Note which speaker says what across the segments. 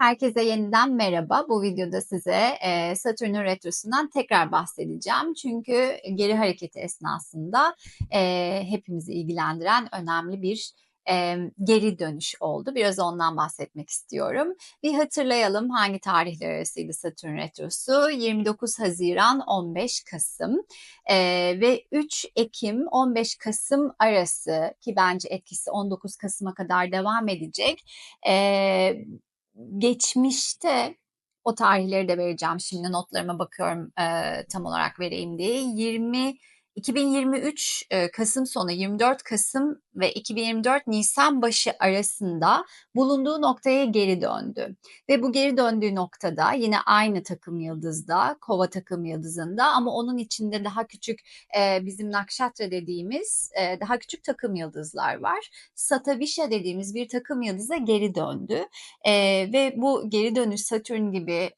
Speaker 1: Herkese yeniden merhaba. Bu videoda size e, Satürn'ün retrosundan tekrar bahsedeceğim. Çünkü geri hareketi esnasında e, hepimizi ilgilendiren önemli bir e, geri dönüş oldu. Biraz ondan bahsetmek istiyorum. Bir hatırlayalım hangi tarihler arasıydı Satürn retrosu? 29 Haziran 15 Kasım e, ve 3 Ekim 15 Kasım arası ki bence etkisi 19 Kasım'a kadar devam edecek. E, geçmişte o tarihleri de vereceğim şimdi notlarıma bakıyorum e, tam olarak vereyim diye. 20 2023 e, Kasım sonu 24 Kasım ve 2024 Nisan başı arasında bulunduğu noktaya geri döndü. Ve bu geri döndüğü noktada yine aynı takım yıldızda, kova takım yıldızında ama onun içinde daha küçük e, bizim nakşatra dediğimiz e, daha küçük takım yıldızlar var. Satavisha dediğimiz bir takım yıldıza geri döndü. Ve bu geri dönüş Satürn gibi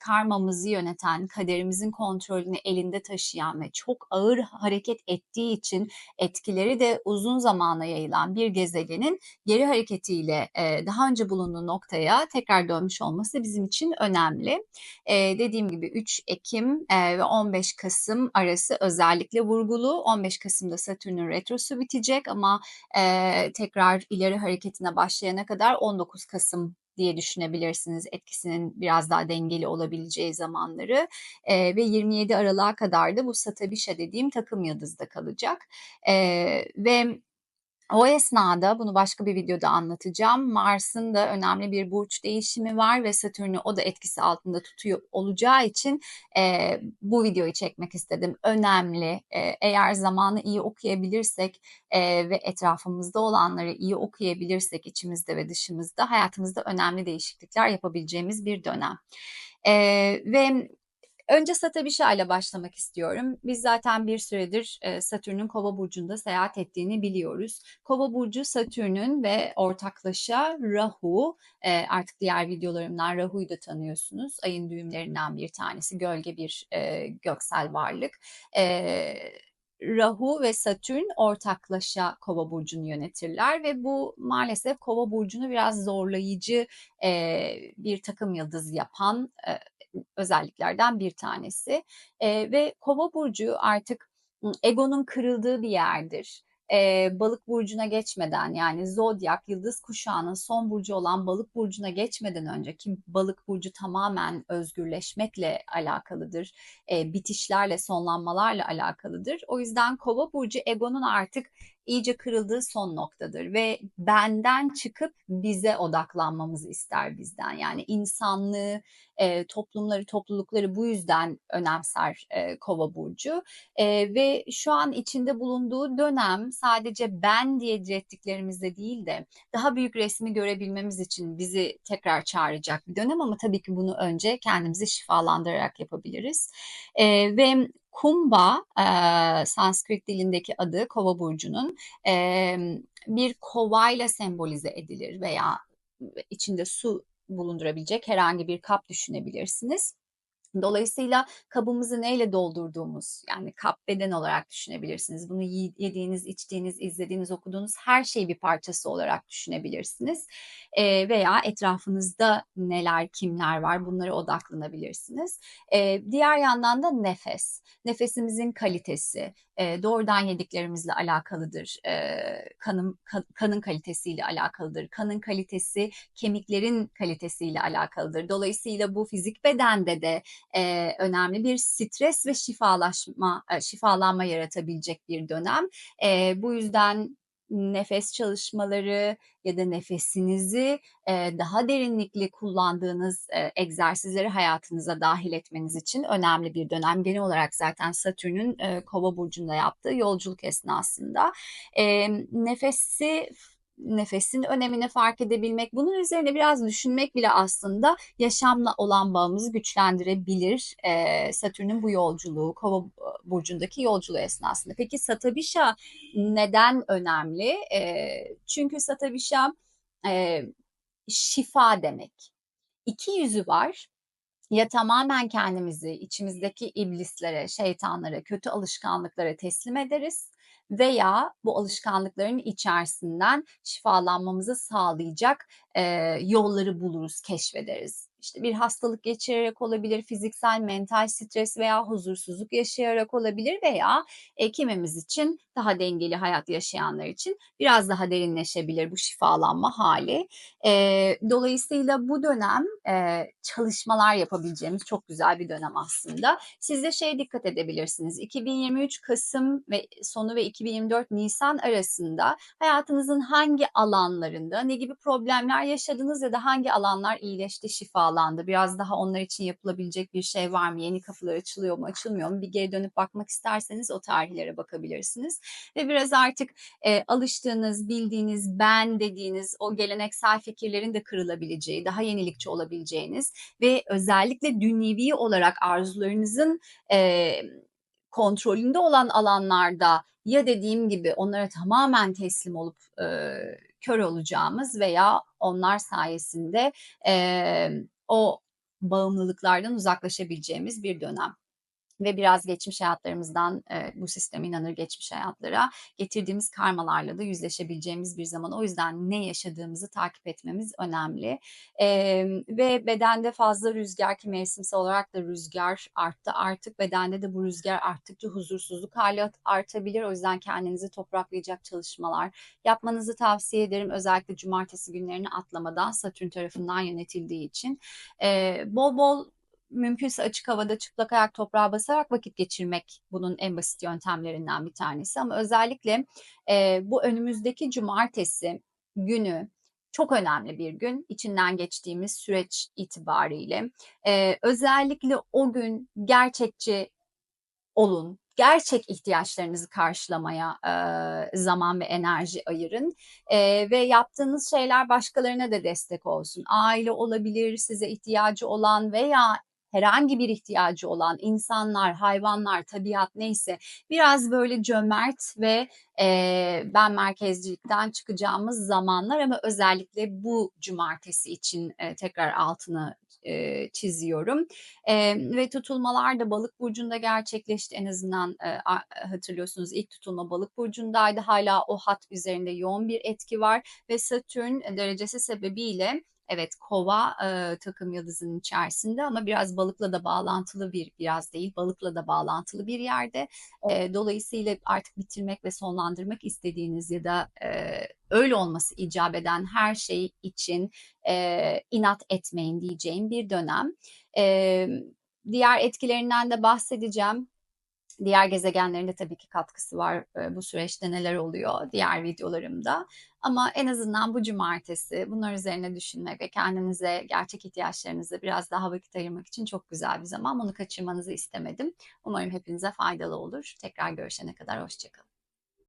Speaker 1: karmamızı yöneten, kaderimizin kontrolünü elinde taşıyan ve çok ağır hareket ettiği için etkileri de uzun zamana yayılan bir gezegenin geri hareketiyle e, daha önce bulunduğu noktaya tekrar dönmüş olması bizim için önemli. E, dediğim gibi 3 Ekim e, ve 15 Kasım arası özellikle vurgulu. 15 Kasım'da Satürn'ün retrosu bitecek ama e, tekrar ileri hareketine başlayana kadar 19 Kasım diye düşünebilirsiniz etkisinin biraz daha dengeli olabileceği zamanları. E, ve 27 Aralık'a kadar da bu Satabisha dediğim takım yıldızda kalacak. E, ve o esnada bunu başka bir videoda anlatacağım. Mars'ın da önemli bir burç değişimi var ve Satürn'ü o da etkisi altında tutuyor olacağı için e, bu videoyu çekmek istedim. Önemli. E, eğer zamanı iyi okuyabilirsek e, ve etrafımızda olanları iyi okuyabilirsek içimizde ve dışımızda hayatımızda önemli değişiklikler yapabileceğimiz bir dönem. E, ve Önce Satabişa ile başlamak istiyorum. Biz zaten bir süredir e, Satürn'ün Kova burcunda seyahat ettiğini biliyoruz. Kova burcu Satürn'ün ve ortaklaşa Rahu. E, artık diğer videolarımdan Rahu'yu da tanıyorsunuz. Ayın düğümlerinden bir tanesi gölge bir e, göksel varlık. Rahu ve Satürn ortaklaşa Kova burcunu yönetirler ve bu maalesef Kova burcunu biraz zorlayıcı bir takım yıldız yapan özelliklerden bir tanesi. E, ve kova burcu artık egonun kırıldığı bir yerdir e, balık burcuna geçmeden yani zodyak yıldız kuşağının son burcu olan balık burcuna geçmeden önce ki balık burcu tamamen özgürleşmekle alakalıdır. E, bitişlerle sonlanmalarla alakalıdır. O yüzden kova burcu egonun artık iyice kırıldığı son noktadır ve benden çıkıp bize odaklanmamızı ister bizden. Yani insanlığı, e, toplumları, toplulukları bu yüzden önemser e, Kova burcu e, ve şu an içinde bulunduğu dönem sadece ben diye direttiklerimizde değil de daha büyük resmi görebilmemiz için bizi tekrar çağıracak bir dönem ama tabii ki bunu önce kendimizi şifalandırarak yapabiliriz. E, ve Kumba e, Sanskrit dilindeki adı kova burcunun e, bir kovayla sembolize edilir veya içinde su bulundurabilecek herhangi bir kap düşünebilirsiniz. Dolayısıyla kabımızı neyle doldurduğumuz yani kap beden olarak düşünebilirsiniz. Bunu yediğiniz, içtiğiniz, izlediğiniz, okuduğunuz her şeyi bir parçası olarak düşünebilirsiniz. E, veya etrafınızda neler, kimler var bunlara odaklanabilirsiniz. E, diğer yandan da nefes. Nefesimizin kalitesi e, doğrudan yediklerimizle alakalıdır. E, kanın, kan, kanın kalitesiyle alakalıdır. Kanın kalitesi kemiklerin kalitesiyle alakalıdır. Dolayısıyla bu fizik bedende de e, önemli bir stres ve şifalaşma, şifalanma yaratabilecek bir dönem. E, bu yüzden nefes çalışmaları ya da nefesinizi e, daha derinlikli kullandığınız e, egzersizleri hayatınıza dahil etmeniz için önemli bir dönem. Genel olarak zaten Satürn'ün e, Kova burcunda yaptığı yolculuk esnasında e, nefesi nefesin önemini fark edebilmek, bunun üzerine biraz düşünmek bile aslında yaşamla olan bağımızı güçlendirebilir. E, Satürn'ün bu yolculuğu, Kova burcundaki yolculuğu esnasında. Peki Satabisha neden önemli? E, çünkü Satabisha e, şifa demek. İki yüzü var. Ya tamamen kendimizi içimizdeki iblislere, şeytanlara, kötü alışkanlıklara teslim ederiz veya bu alışkanlıkların içerisinden şifalanmamızı sağlayacak, eee, yolları buluruz, keşfederiz. İşte bir hastalık geçirerek olabilir, fiziksel, mental stres veya huzursuzluk yaşayarak olabilir veya, eee, kimimiz için daha dengeli hayat yaşayanlar için biraz daha derinleşebilir bu şifalanma hâli. Eee, dolayısıyla bu dönem, eee, çalışmalar yapabileceğimiz çok güzel bir dönem aslında. Siz de şeye dikkat edebilirsiniz, 2023 kasım ve sonu ve 2024 nisan arasında hayatınızın hangi alanlarında ne gibi problemler yaşadınız ya da hangi alanlar iyileşti, şifalandı? Biraz daha onlar için yapılabilecek bir şey var mı? Yeni kapılar açılıyor mu, açılmıyor mu? Bir geri dönüp bakmak isterseniz o tarihlere bakabilirsiniz ve biraz artık, eee, alıştığınız, bildiğiniz, ben dediğiniz o geleneksel fikirlerin de kırılabileceği, daha yenilikçi olabileceğiniz ve özellikle dünyevi olarak arzularınızın, eee, kontrolünde olan alanlarda ya dediğim gibi onlara tamamen teslim olup, eee, kör olacağımız veya onlar sayesinde, emm, o bağımlılıklardan uzaklaşabileceğimiz bir dönem ve biraz geçmiş hayatlarımızdan, eee, bu sisteme inanır geçmiş hayatlara, getirdiğimiz karmalarla da yüzleşebileceğimiz bir zaman. O yüzden ne yaşadığımızı takip etmemiz önemli, emm, ve bedende fazla rüzgâr ki mevsimsel olarak da rüzgâr arttı artık. Bedende de bu rüzgâr arttıkça huzursuzluk hâli at artabilir. O yüzden kendinizi topraklayacak çalışmalar yapmanızı tavsiye ederim. Özellikle cumartesi günlerini atlamadan Satürn tarafından yönetildiği için. Eee, bol bol mümkünse açık havada çıplak ayak toprağa basarak vakit geçirmek bunun en basit yöntemlerinden bir tanesi ama özellikle, eee, bu önümüzdeki cumartesi günü çok önemli bir gün içinden geçtiğimiz süreç itibariyle. Eee, özellikle o gün gerçekçi olun, gerçek ihtiyaçlarınızı karşılamaya, eee, zaman ve enerji ayırın, eee, ve yaptığınız şeyler başkalarına da destek olsun. Aile olabilir, size ihtiyacı olan veya herhangi bir ihtiyacı olan insanlar, hayvanlar, tabiat neyse biraz böyle cömert ve, eee, ben merkezcilikten çıkacağımız zamanlar ama özellikle bu cumartesi için, eee, tekrar altını, eee, çiziyorum, emm, ve tutulmalar da Balık burcunda gerçekleşti. En azından, a hatırlıyorsunuz ilk tutulma Balık burcundaydı. Hâlâ o hat üzerinde yoğun bir etki var ve Satürn derecesi sebebiyle evet Kova, eee, takım yıldızının içerisinde ama biraz Balık'la da bağlantılı bir biraz değil, Balık'la da bağlantılı bir yerde. Eee, dolayısıyla artık bitirmek ve sonlandırmak istediğiniz ya da, eee, öyle olması icap eden her şey için, eee, inat etmeyin diyeceğim bir dönem. Emm, diğer etkilerinden de bahsedeceğim. Diğer gezegenlerin de tabii ki katkısı var, bu süreçte neler oluyor diğer videolarımda ama en azından bu cumartesi bunlar üzerine düşünmek ve kendinize, gerçek ihtiyaçlarınıza biraz daha vakit ayırmak için çok güzel bir zaman. Bunu kaçırmanızı istemedim. Umarım hepinize faydalı olur. Tekrar görüşene kadar hoşça kalın.